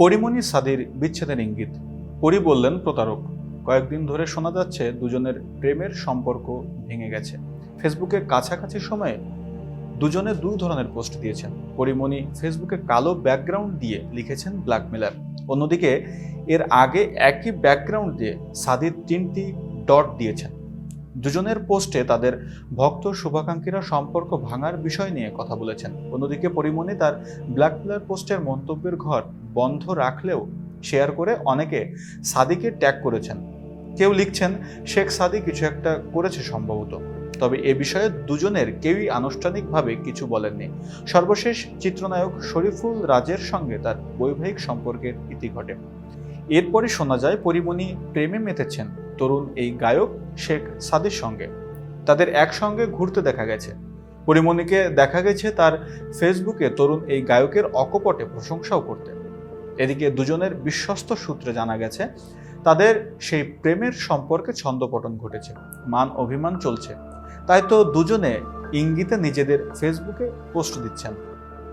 পরিমণি সাদির বিচ্ছেদের ইঙ্গিত। পরি বললেন, প্রতারক। কয়েকদিন ধরে শোনা যাচ্ছে, দুজনের প্রেমের সম্পর্ক ভেঙে গেছে। ফেসবুকে কাছাকাছি সময়ে দুজনে দুই ধরনের পোস্ট দিয়েছেন। পরিমণি ফেসবুকে কালো ব্যাকগ্রাউন্ড দিয়ে লিখেছেন ব্ল্যাকমেলার অন্যদিকে, এর আগে একই ব্যাকগ্রাউন্ড দিয়ে সাদির তিনটি ডট দিয়েছেন। দুজনের পোস্টে তাদের ভক্ত শুভাকাঙ্ক্ষীরা সম্পর্ক ভাঙার বিষয় নিয়ে কথা বলেছেন। অন্যদিকে পরিমণি তার ব্ল্যাকমেলার পোস্টের মন্তব্যের ঘর বন্ধ রাখলেও শেয়ার করে অনেকে সাদিকে ট্যাগ করেছেন। কেউ লিখছেন, শেখ সাদি কিছু একটা করেছে সম্ভবত। তবে এ বিষয়ে দুজনের কেউই আনুষ্ঠানিকভাবে কিছু বলেননি। সর্বশেষ চিত্রনায়ক শরীফুল রাজের সঙ্গে তার বৈবাহিক সম্পর্কের ইতি ঘটে। এরপরে শোনা যায়, পরিমণি প্রেমে মেতেছেন। তরুণ এই গায়ক শেখ সাদির সঙ্গে। তাদের একসঙ্গে ঘুরতে দেখা গেছে। পরিমণিকে দেখা গেছে তার ফেসবুকে তরুণ এই গায়কের অকপটে প্রশংসাও করতে। এদিকে দুজনের বিশ্বস্ত সূত্রে জানা গেছে, তাদের সেই প্রেমের সম্পর্কে ছন্দপটন ঘটেছে, মান অভিমান চলছে। তাই তো দুজনে ইঙ্গিতে নিজেদের ফেসবুকে পোস্ট দিচ্ছেন।